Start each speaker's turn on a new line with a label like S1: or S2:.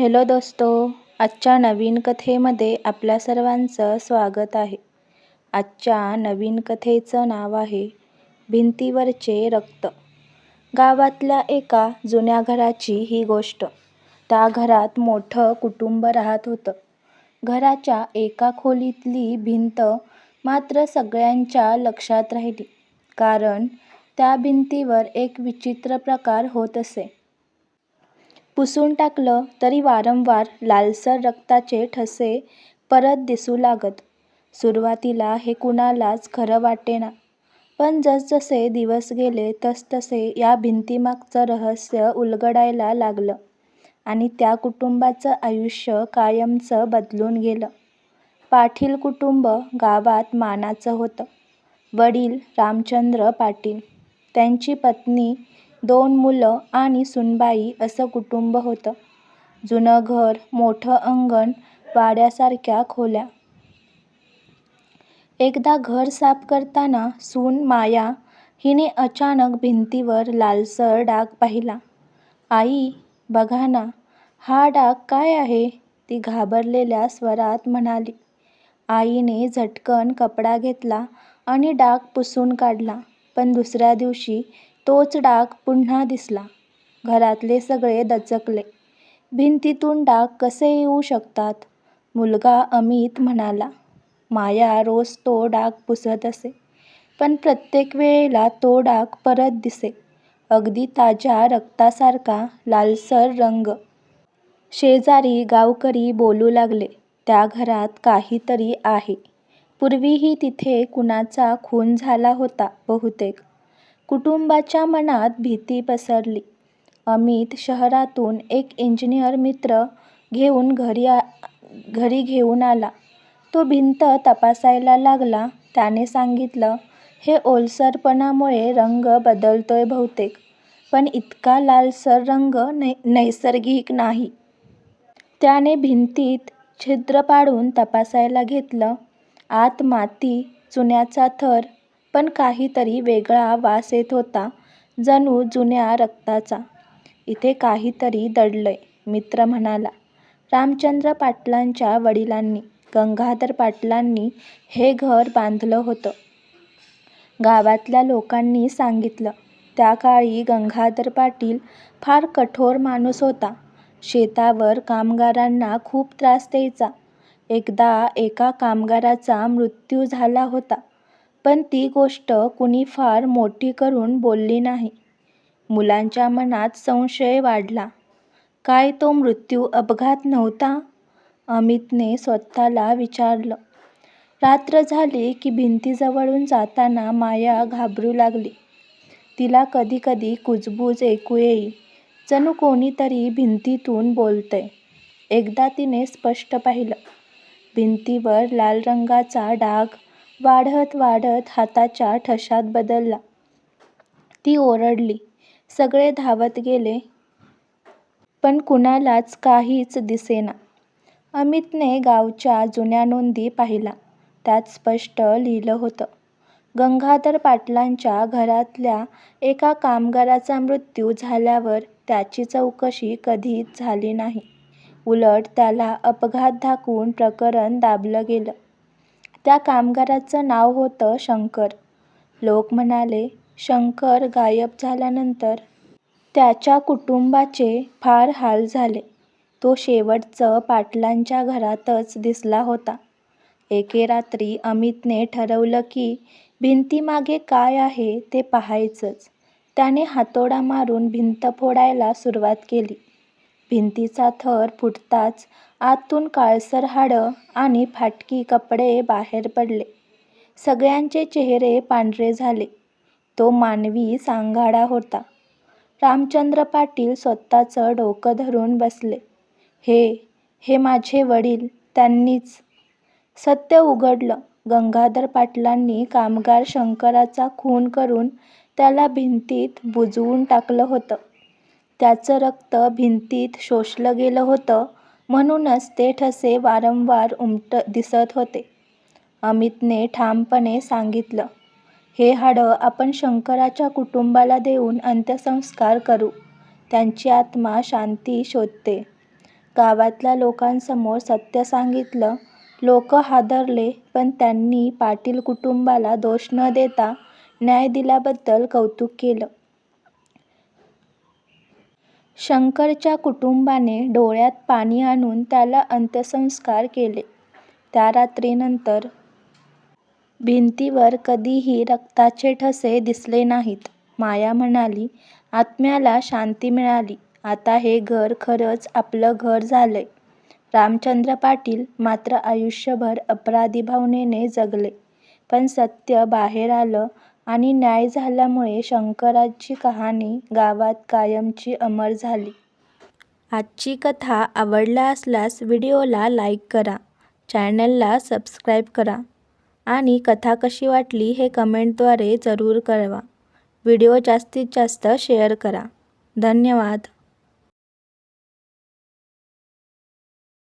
S1: Hello दोस्तो आजच्या नवीन कथेमध्ये आपल्या सर्वांचं स्वागत आहे. आजच्या नवीन कथेचं नाव आहे भिंतीवरचे रक्त. गावातल्या एका जुन्या घराची ही गोष्ट. त्या घरात मोठं कुटुंब राहत होतं. घराच्या एका खोलीतली भिंत मात्र सगळ्यांच्या लक्षात राहिली. कारण त्या भिंतीवर एक विचित्र प्रकार होत असे. पुसून टाकलं तरी वारंवार लालसर रक्ताचे ठसे परत दिसू लागत. सुरुवातीला हे कुणालाच खरं वाटेना. पण जसजसे दिवस गेले तसतसे या भिंतीमागचं रहस्य उलगडायला लागलं आणि त्या कुटुंबाचं आयुष्य कायमचं बदलून गेलं. पाटील कुटुंब गावात मानाचं होतं. वडील रामचंद्र पाटील, त्यांची पत्नी, दोन मुलं आणि सुनबाई असं कुटुंब होतं. जुनं घर, मोठं अंगण, वाड्यासारख्या खोल्या. एकदा घर साफ करताना सून माया हिने अचानक भिंतीवर लालसर डाग पाहिला. आई, बघा ना, हा डाग काय आहे? ती घाबरलेल्या स्वरात म्हणाली. आईने झटकन कपडा घेतला आणि डाग पुसून काढला. पण दुसऱ्या दिवशी तोच डाग पुन्हा दिसला. घरातले सगळे दचकले. भिंतीतून डाग कसे येऊ शकतात? मुलगा अमित म्हणाला. माया रोज तो डाग पुसत असे. पण प्रत्येक वेळेला तो डाग परत दिसे. अगदी ताज्या रक्तासारखा लालसर रंग. शेजारी गावकरी बोलू लागले, त्या घरात काहीतरी आहे. पूर्वीही तिथे कुणाचा खून झाला होता बहुतेक. कुटुंबाच्या मनात भीती पसरली. अमित शहरातून एक इंजिनियर मित्र घेऊन घरी घरी घेऊन आला. तो भिंत तपासायला लागला. त्याने सांगितलं, हे ओलसरपणामुळे रंग बदलतोय बहुतेक. पण इतका लालसर रंग नैसर्गिक नाही. त्याने भिंतीत छिद्र पाडून तपासायला घेतलं. आत माती, चुन्याचा थर, पण काहीतरी वेगळा वास येत होता, जणू जुन्या रक्ताचा. इथे काहीतरी दडलंय, मित्र म्हणाला. रामचंद्र पाटलांच्या वडिलांनी, गंगाधर पाटलांनी हे घर बांधलं होतं. गावातल्या लोकांनी सांगितलं. त्या काळी गंगाधर पाटील फार कठोर माणूस होता. शेतावर कामगारांना खूप त्रास द्यायचा. एकदा एका कामगाराचा मृत्यू झाला होता. पण ती गोष्ट कुणी फार मोठी करून बोलली नाही. मुलांच्या मनात संशय वाढला. काय तो मृत्यू अपघात नव्हता? अमितने स्वतःला विचारलं. रात्र झाली की भिंतीजवळून जाताना माया घाबरू लागली. तिला कधी कधी कुजबूज ऐकू येई, जणू कोणीतरी भिंतीतून बोलतंय. एकदा तिने स्पष्ट पाहिलं. भिंतीवर लाल रंगाचा डाग वाढत वाढत हाताच्या ठशात बदलला. ती ओरडली. सगळे धावत गेले. पण कुणालाच काहीच दिसेना. अमितने गावच्या जुन्या नोंदी पाहिला त्यात स्पष्ट लिहिलं होतं. गंगाधर पाटलांच्या घरातल्या एका कामगाराचा मृत्यू झाल्यावर त्याची चौकशी कधीच झाली नाही. उलट त्याला अपघात दाखवून प्रकरण दाबलं गेलं. त्या कामगाराचं नाव होतं शंकर. लोक म्हणाले, शंकर गायब झाल्यानंतर त्याच्या कुटुंबाचे फार हाल झाले. तो शेवटचं पाटलांच्या घरातच दिसला होता. एके रात्री अमितने ठरवलं की भिंतीमागे काय आहे ते पाहायचंच. त्याने हातोडा मारून भिंत फोडायला सुरुवात केली. भिंतीचा थर फुटताच आतून काळसर हाडं आणि फाटकी कपडे बाहेर पडले. सगळ्यांचे चेहरे पांढरे झाले. तो मानवी सांगाडा होता. रामचंद्र पाटील स्वतःचं डोकं धरून बसले. हे, हे माझे वडील, त्यांनीच सत्य उघडलं. गंगाधर पाटलांनी कामगार शंकराचा खून करून त्याला भिंतीत बुजवून टाकलं होतं. त्याचं रक्त भिंतीत शोषलं गेलं होतं म्हणूनच ते ठसे वारंवार उमट दिसत होते. अमितने ठामपणे सांगितलं. हे हाडं आपण शंकराच्या कुटुंबाला देऊन अंत्यसंस्कार करू. त्यांची आत्मा शांती शोधते गावातल्या लोकांसमोर सत्य सांगितलं. लोक हादरले पण त्यांनी पाटील कुटुंबाला दोष न देता न्याय दिल्याबद्दल कौतुक केलं. शंकरच्या कुटुंबाने डोळ्यात पाणी आणून त्याला अंत्यसंस्कार केले. त्या रात्रीनंतर भिंतीवर कधीही रक्ताचे ठसे दिसले नाहीत. माया म्हणाली, आत्म्याला शांती मिळाली. आता हे घर खरंच आपलं घर झालंय. रामचंद्र पाटील मात्र आयुष्यभर अपराधी भावनेने जगले. पण सत्य बाहेर आलं आणि न्याय झाल्यामुळे शंकराची कहाणी गावात कायमची अमर झाली. आजची कथा आवडला असल्यास व्हिडिओला लाईक करा, चॅनलला सबस्क्राईब करा आणि कथा कशी वाटली हे कमेंटद्वारे जरूर कळवा. व्हिडिओ जास्तीत जास्त शेअर करा. धन्यवाद.